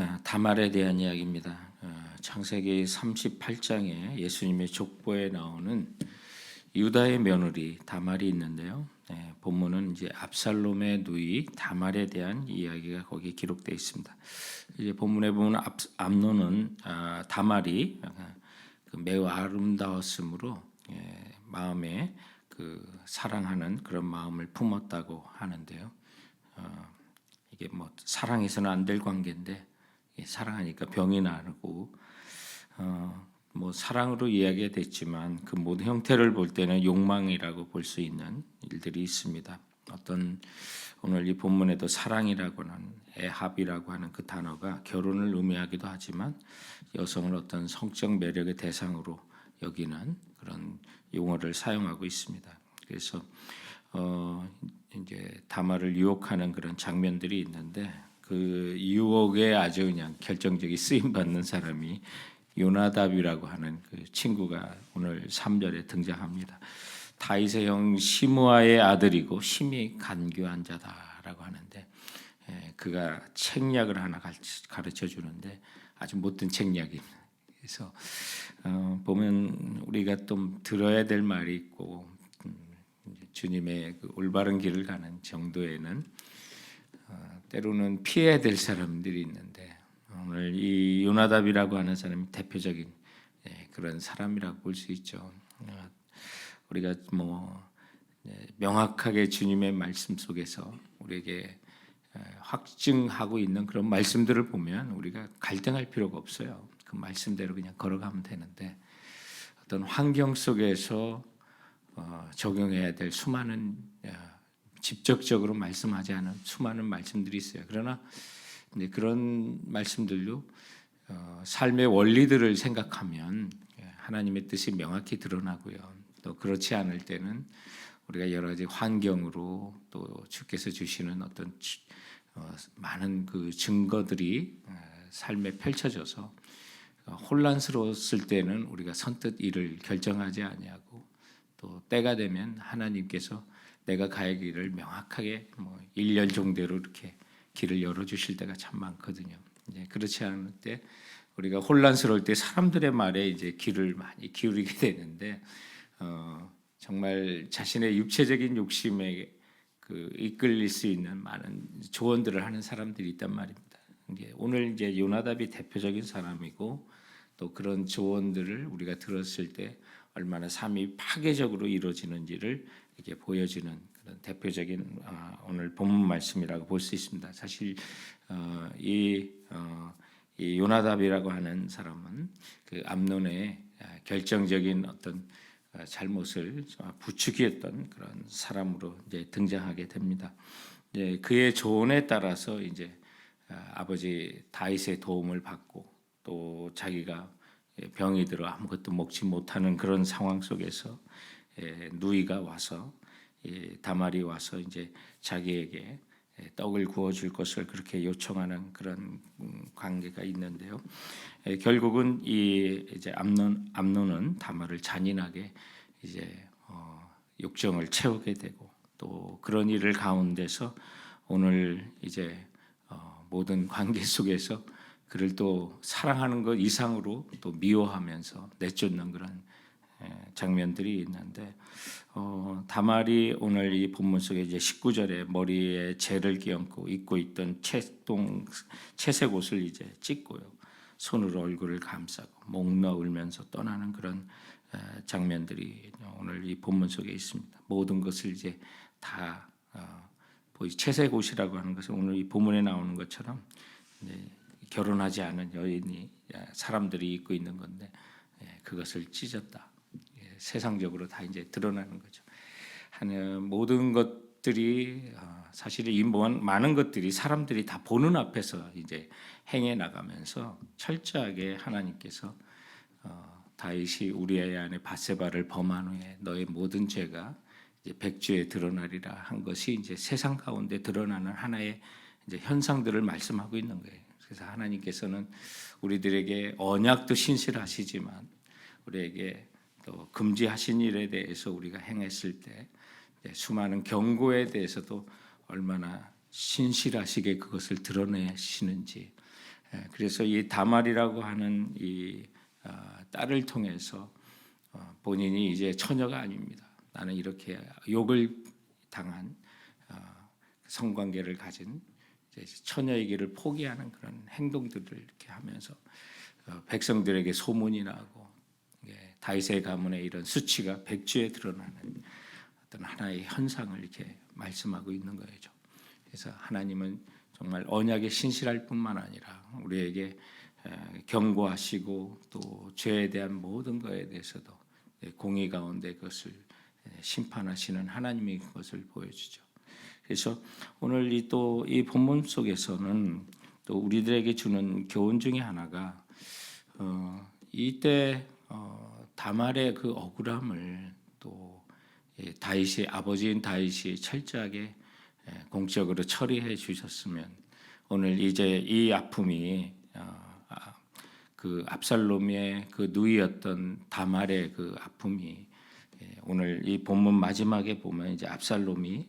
아, 다말에 대한 이야기입니다. 아, 창세기 38장에 예수님의 족보에 나오는 유다의 며느리 다말이 있는데요. 네, 본문은 이제 압살롬의 누이 다말에 대한 이야기가 거기 기록되어 있습니다. 이제 본문에 보면 압, 암론은 아, 다말이 아, 그 매우 아름다웠으므로 예, 마음에 그 사랑하는 그런 마음을 품었다고 하는데요. 어, 이게 뭐 사랑해서는 안 될 관계인데 예, 사랑하니까 병이 나고 어, 뭐 사랑으로 이야기가 됐지만 그 모든 형태를 볼 때는 욕망이라고 볼 수 있는 일들이 있습니다. 어떤 오늘 이 본문에도 사랑이라고 하는 애합이라고 하는 그 단어가 결혼을 의미하기도 하지만 여성을 어떤 성적 매력의 대상으로 여기는 그런 용어를 사용하고 있습니다. 그래서 어 이제 다말을 유혹하는 그런 장면들이 있는데 그 유혹에 아주 그냥 결정적인 쓰임 받는 사람이 요나답이라고 하는 그 친구가 오늘 3절에 등장합니다. 다윗의 형 시므아의 아들이고 심히 간교한 자다라고 하는데 예, 그가 책략을 하나 가르쳐 주는데 아주 못된 책략입니다. 그래서 어, 보면 우리가 좀 들어야 될 말이 있고 음, 주님의 그 올바른 길을 가는 정도에는 어, 때로는 피해야 될 사람들이 있는데 오늘 이 요나답이라고 하는 사람이 대표적인 예, 그런 사람이라고 볼 수 있죠. 어, 우리가 뭐 예, 명확하게 주님의 말씀 속에서 우리에게 예, 확증하고 있는 그런 말씀들을 보면 우리가 갈등할 필요가 없어요. 그 말씀대로 그냥 걸어가면 되는데 어떤 환경 속에서 어, 적용해야 될 수많은 직접적으로 말씀하지 않은 수많은 말씀들이 있어요. 그러나 그런 말씀들도 어, 삶의 원리들을 생각하면 예, 하나님의 뜻이 명확히 드러나고요. 또 그렇지 않을 때는 우리가 여러 가지 환경으로 또 주께서 주시는 어떤 어, 많은 그 증거들이 삶에 펼쳐져서 어, 혼란스러웠을 때는 우리가 선뜻 일을 결정하지 아니하고 또 때가 되면 하나님께서 내가 가야 길을 명확하게 뭐 1년 정도로 이렇게 길을 열어 주실 때가 참 많거든요. 이제 그렇지 않을 때 우리가 혼란스러울 때 사람들의 말에 이제 귀를 많이 기울이게 되는데 어, 정말 자신의 육체적인 욕심에 그 이끌릴 수 있는 많은 조언들을 하는 사람들이 있단 말입니다. 오늘 이제 요나답이 대표적인 사람이고 또 그런 조언들을 우리가 들었을 때 얼마나 삶이 파괴적으로 이루어지는지를 이렇게 보여주는 그런 대표적인 어, 오늘 본문 말씀이라고 볼 수 있습니다. 사실 어, 이, 어, 이 요나답이라고 하는 사람은 그 암론의 결정적인 어떤 잘못을 부추기했던 그런 사람으로 이제 등장하게 됩니다. 이제 그의 조언에 따라서 이제 아버지 다윗의 도움을 받고 또 자기가 병이 들어 아무것도 먹지 못하는 그런 상황 속에서 누이가 와서 다말이 와서 이제 자기에게 떡을 구워 줄 것을 그렇게 요청하는 그런 음, 관계가 있는데요. 결국은 이 이제 암론 암론은 다말을 잔인하게 이제 어, 욕정을 채우게 되고 또 그런 일을 가운데서 오늘 이제 어, 모든 관계 속에서 그를 또 사랑하는 것 이상으로 또 미워하면서 내쫓는 그런 장면들이 있는데 어, 다말이 오늘 이 본문 속에 이제 19절에 머리에 재를 끼얹고 입고 있던 채동 채색 옷을 이제 찢고요 손으로 얼굴을 감싸고 목 넣으면서 떠나는 그런 장면들이 오늘 이 본문 속에 있습니다. 모든 것을 이제 다 어, 채색 옷이라고 하는 것은 오늘 이 본문에 나오는 것처럼 결혼하지 않은 여인이 사람들이 입고 있는 건데 예, 그것을 찢었다. 예, 세상적으로 다 이제 드러나는 거죠. 하는 모든 것들이 어, 사실 이 많은 것들이 사람들이 다 보는 앞에서 이제 행해 나가면서 철저하게 하나님께서 어, 다윗이 우리의 안에 바세바를 범한 후에 너의 모든 죄가 백주에 드러나리라 한 것이 이제 세상 가운데 드러나는 하나의 이제 현상들을 말씀하고 있는 거예요. 그래서 하나님께서는 우리들에게 언약도 신실하시지만 우리에게 또 금지하신 일에 대해서 우리가 행했을 때 수많은 경고에 대해서도 얼마나 신실하시게 그것을 드러내시는지 예, 그래서 이 다말이라고 하는 이 아, 딸을 통해서 어, 본인이 이제 처녀가 아닙니다. 나는 이렇게 욕을 당한 어, 성관계를 가진 길을 포기하는 그런 행동들을 이렇게 하면서 어, 백성들에게 소문이 나고 예, 다윗의 가문의 이런 수치가 백주에 드러나는 어떤 하나의 현상을 이렇게 말씀하고 있는 거죠. 그래서 하나님은 정말 언약에 신실할 뿐만 아니라 우리에게 에, 경고하시고 또 죄에 대한 모든 것에 대해서도 예, 공의 가운데 그것을 예, 심판하시는 하나님의 것을 보여주죠. 그래서 오늘 이 또 이 본문 속에서는 또 우리들에게 주는 교훈 중에 하나가 어, 이때 어, 다말의 그 억울함을 또 예, 다윗이 아버지인 다윗이 철저하게 예, 공적으로 처리해 주셨으면 오늘 이제 이 아픔이 어, 아, 그 압살롬의 그 누이였던 다말의 그 아픔이 예, 오늘 이 본문 마지막에 보면 이제 압살롬이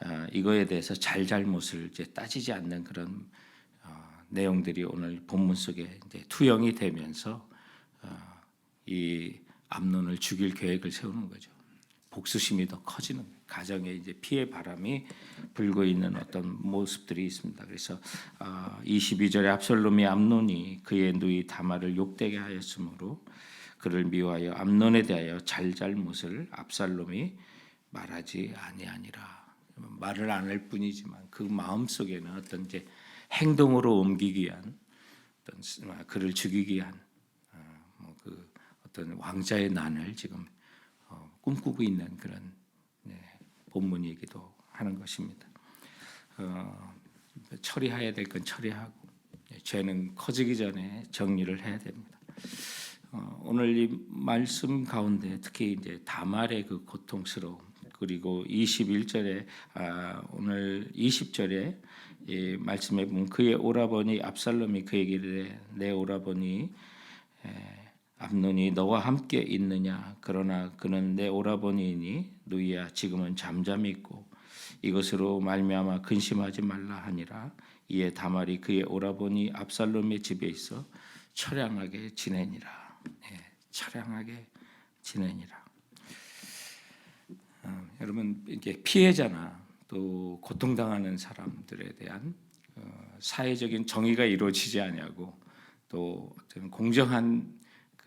아, 이거에 대해서 잘잘못을 이제 따지지 않는 그런 어, 내용들이 오늘 본문 속에 투영이 되면서 어, 이 암론을 죽일 계획을 세우는 거죠. 복수심이 더 커지는. 가정에 이제 피해 바람이 불고 있는 어떤 모습들이 있습니다. 그래서 아, 22절에 압살롬이 암논이 그의 누이 다말을 욕되게 하였으므로 그를 미워하여 암논에 대하여 잘잘못을 압살롬이 말하지 아니하니라. 말을 안 할 뿐이지만 그 마음 속에는 어떤 이제 행동으로 옮기기 위한 어떤 아, 그를 죽이기 위한 어, 어떤 왕자의 난을 지금 어, 꿈꾸고 있는 그런 네, 본문이기도 하는 것입니다. 어, 처리해야 될 건 처리하고 네, 죄는 커지기 전에 정리를 해야 됩니다. 어, 오늘 이 말씀 가운데 특히 이제 다말의 그 고통스러움 그리고 21절에 아, 오늘 20절에 이 말씀에 보면 그의 오라버니 압살롬이 그에게 내 오라버니 에, 암논이 너와 함께 있느냐? 그러나 그는 내 오라버니이니 누이야 지금은 잠잠히 있고 이것으로 말미암아 근심하지 말라 하니라. 이에 다말이 그의 오라버니 압살롬의 집에 있어 처량하게 지내니라. 예, 처량하게 지내니라. 어, 여러분 이게 피해자나 또 고통당하는 사람들에 대한 어, 사회적인 정의가 이루어지지 아니하고 또 어떤 공정한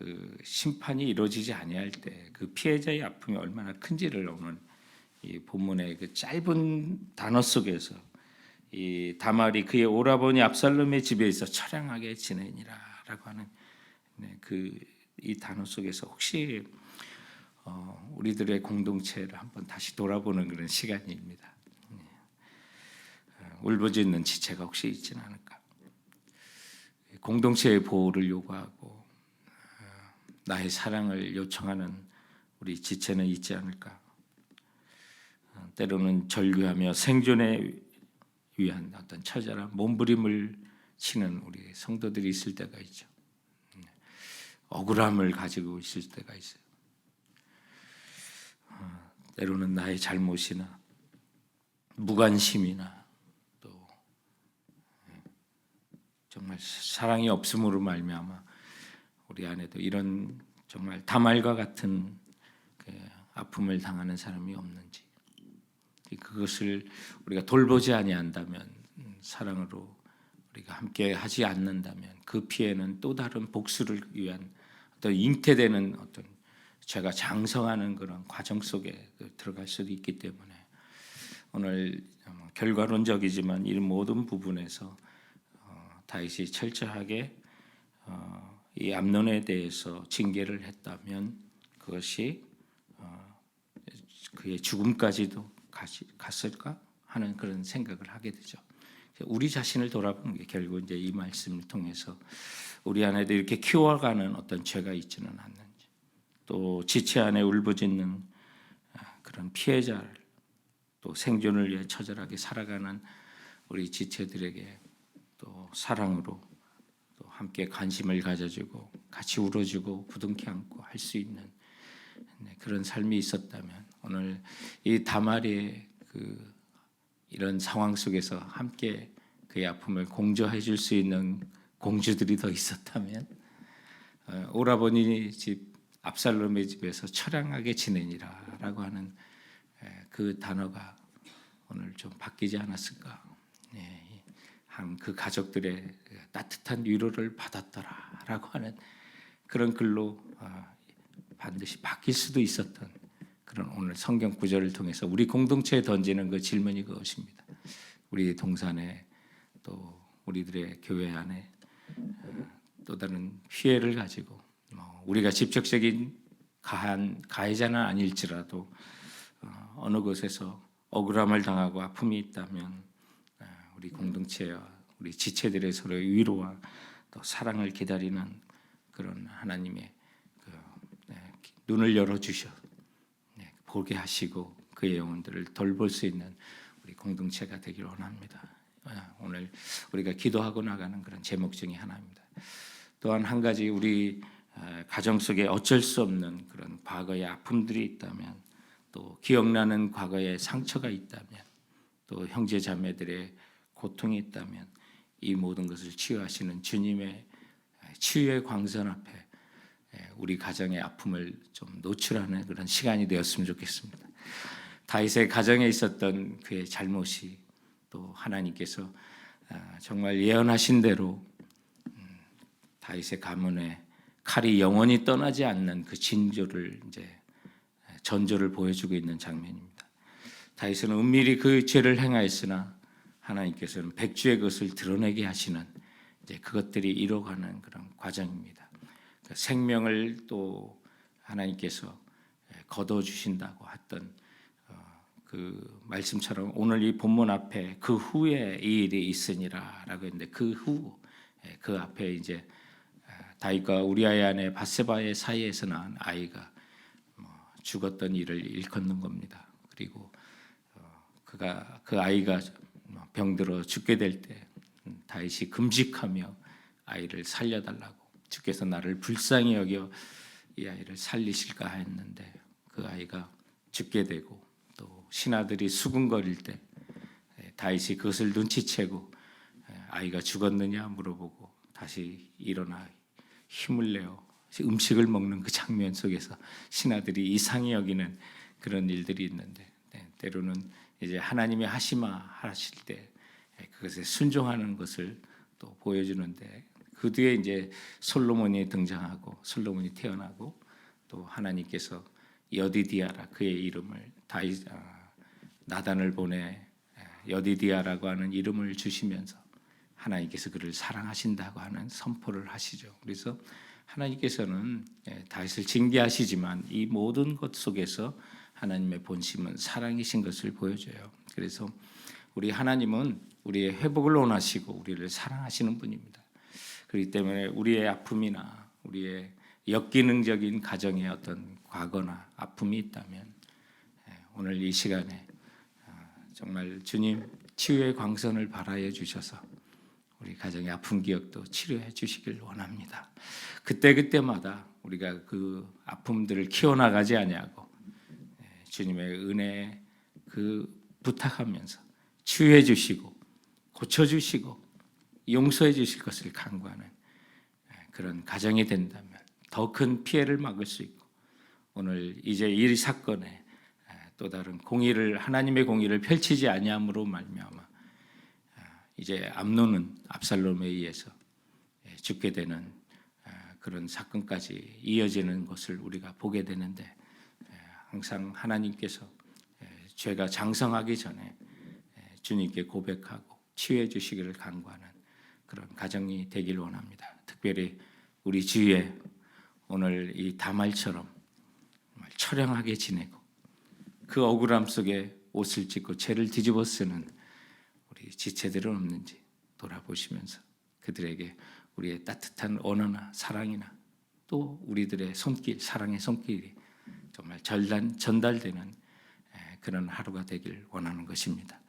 그 심판이 이루어지지 아니할 때 그 피해자의 아픔이 얼마나 큰지를 오늘 이 본문의 그 짧은 단어 속에서 이 다말이 그의 오라버니 압살롬의 집에 있어 처량하게 지내니라라고 하는 네, 그이 단어 속에서 혹시 어, 우리들의 공동체를 한번 다시 돌아보는 그런 시간입니다. 네. 어, 울부짖는 지체가 혹시 있지는 않을까? 공동체의 보호를 요구하고 어, 나의 사랑을 요청하는 우리 지체는 있지 않을까? 어, 때로는 절규하며 생존에 위한 어떤 처절한 몸부림을 치는 우리 성도들이 있을 때가 있죠. 네. 억울함을 가지고 있을 때가 있어요. 어, 때로는 나의 잘못이나 무관심이나 또 예, 정말 사랑이 없음으로 말미암아 우리 안에도 이런 정말 다말과 같은 그 아픔을 당하는 사람이 없는지 그것을 우리가 돌보지 아니한다면 음, 사랑으로 우리가 함께 하지 않는다면 그 피해는 또 다른 복수를 위한 어떤 잉태되는 어떤 제가 장성하는 그런 과정 속에 그 들어갈 수도 있기 때문에 오늘 결과론적이지만 이 모든 부분에서 어, 다윗이 철저하게 어, 이 암론에 대해서 징계를 했다면 그것이 어, 그의 죽음까지도 갔을까 하는 그런 생각을 하게 되죠. 우리 자신을 돌아보는 게 결국 이제 이 말씀을 통해서 우리 안에도 이렇게 키워가는 어떤 죄가 있지는 않는지 또 지체 안에 울부짖는 아, 그런 피해자를 또 생존을 위해 처절하게 살아가는 우리 지체들에게 또 사랑으로 또 함께 관심을 가져주고 같이 울어주고 부둥켜 안고 할 수 있는 네, 그런 삶이 있었다면 오늘 이 다말의 그 이런 상황 속에서 함께 그의 아픔을 공조해 줄 수 있는 공주들이 더 있었다면 어, 오라버니 집 압살롬의 집에서 처량하게 지내니라라고 하는 에, 그 단어가 오늘 좀 바뀌지 않았을까? 예, 한그 가족들의 따뜻한 위로를 받았더라라고 하는 그런 글로 어, 반드시 바뀔 수도 있었던 그런 오늘 성경 구절을 통해서 우리 공동체에 던지는 그 질문이 그것입니다. 우리 동산에 또 우리들의 교회 안에 어, 또 다른 피해를 가지고 뭐 우리가 직접적인 가한 가해자는 아닐지라도 어, 어느 곳에서 억울함을 당하고 아픔이 있다면 어, 우리 공동체와 우리 지체들의 서로의 위로와 또 사랑을 기다리는 그런 하나님의 그, 네, 눈을 열어 주셔 네, 보게 하시고 그의 영혼들을 돌볼 수 있는 우리 공동체가 되길 원합니다. 아, 오늘 우리가 기도하고 나가는 그런 제목 중에 하나입니다. 또한 한 가지 우리 아, 가정 속에 어쩔 수 없는 그런 과거의 아픔들이 있다면 또 기억나는 과거의 상처가 있다면 또 형제 자매들의 고통이 있다면 이 모든 것을 치유하시는 주님의 치유의 광선 앞에 우리 가정의 아픔을 좀 노출하는 그런 시간이 되었으면 좋겠습니다. 다윗의 가정에 있었던 그의 잘못이 또 하나님께서 아, 정말 예언하신 대로 음, 다윗의 가문에 칼이 영원히 떠나지 않는 그 징조를 이제 전조를 보여주고 있는 장면입니다. 다윗은 은밀히 그 죄를 행하였으나 하나님께서는 백주의 것을 드러내게 하시는 이제 그것들이 이뤄가는 그런 과정입니다. 그 생명을 또 하나님께서 거둬 주신다고 했던 어, 그 말씀처럼 오늘 이 본문 앞에 그 후에 이 일이 있으니라라고 했는데 그 후 그 앞에 이제 다윗과 우리아의 아내 바세바의 사이에서 낳은 아이가 뭐 죽었던 일을 일컫는 겁니다. 그리고 어, 그가 그 아이가 뭐 병들어 죽게 될 때 다윗이 금식하며 아이를 살려달라고 주께서 나를 불쌍히 여겨 이 아이를 살리실까 했는데 그 아이가 죽게 되고 또 신하들이 수군거릴 때 다윗이 그것을 눈치채고 아이가 죽었느냐 물어보고 다시 일어나 힘을 내어 음식을 먹는 그 장면 속에서 신하들이 이상히 여기는 그런 일들이 있는데 네, 때로는 이제 하나님의 하시마 하실 때 그것에 순종하는 것을 또 보여주는데 그 뒤에 이제 솔로몬이 등장하고 솔로몬이 태어나고 또 하나님께서 여디디아라 그의 이름을 다이 아, 나단을 보내 여디디아라고 하는 이름을 주시면서 하나님께서 그를 사랑하신다고 하는 선포를 하시죠. 그래서 하나님께서는 예, 다윗을 징계하시지만 이 모든 것 속에서 하나님의 본심은 사랑이신 것을 보여줘요. 그래서 우리 하나님은 우리의 회복을 원하시고 우리를 사랑하시는 분입니다. 그렇기 때문에 우리의 아픔이나 우리의 역기능적인 가정의 어떤 과거나 아픔이 있다면 예, 오늘 이 시간에 아, 정말 주님 치유의 광선을 발하여 주셔서 우리 가정의 아픈 기억도 치료해 주시길 원합니다. 그때 그때마다 우리가 그 아픔들을 키워나가지 아니하고 예, 주님의 은혜 그 부탁하면서 치유해 주시고 고쳐 주시고 용서해 주실 것을 간구하는 예, 그런 가정이 된다면 더 큰 피해를 막을 수 있고 오늘 이제 이 사건에 예, 또 다른 공의를 하나님의 공의를 펼치지 아니함으로 말미암아 이제 암론은 압살롬에 의해서 예, 죽게 되는 아, 그런 사건까지 이어지는 것을 우리가 보게 되는데 예, 항상 하나님께서 예, 죄가 장성하기 전에 주님께 고백하고 치유해 주시기를 간구하는 그런 가정이 되길 원합니다. 특별히 우리 주위에 오늘 이 다말처럼 처량하게 지내고 그 억울함 속에 옷을 찢고 죄를 뒤집어 쓰는 우리 지체들은 없는지 돌아보시면서 그들에게 우리의 따뜻한 언어나 사랑이나 또 우리들의 손길, 사랑의 손길이 정말 전달, 전달되는 그런 하루가 되길 원하는 것입니다.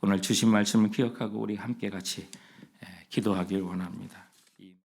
오늘 주신 말씀을 기억하고 우리 함께 같이 기도하길 원합니다.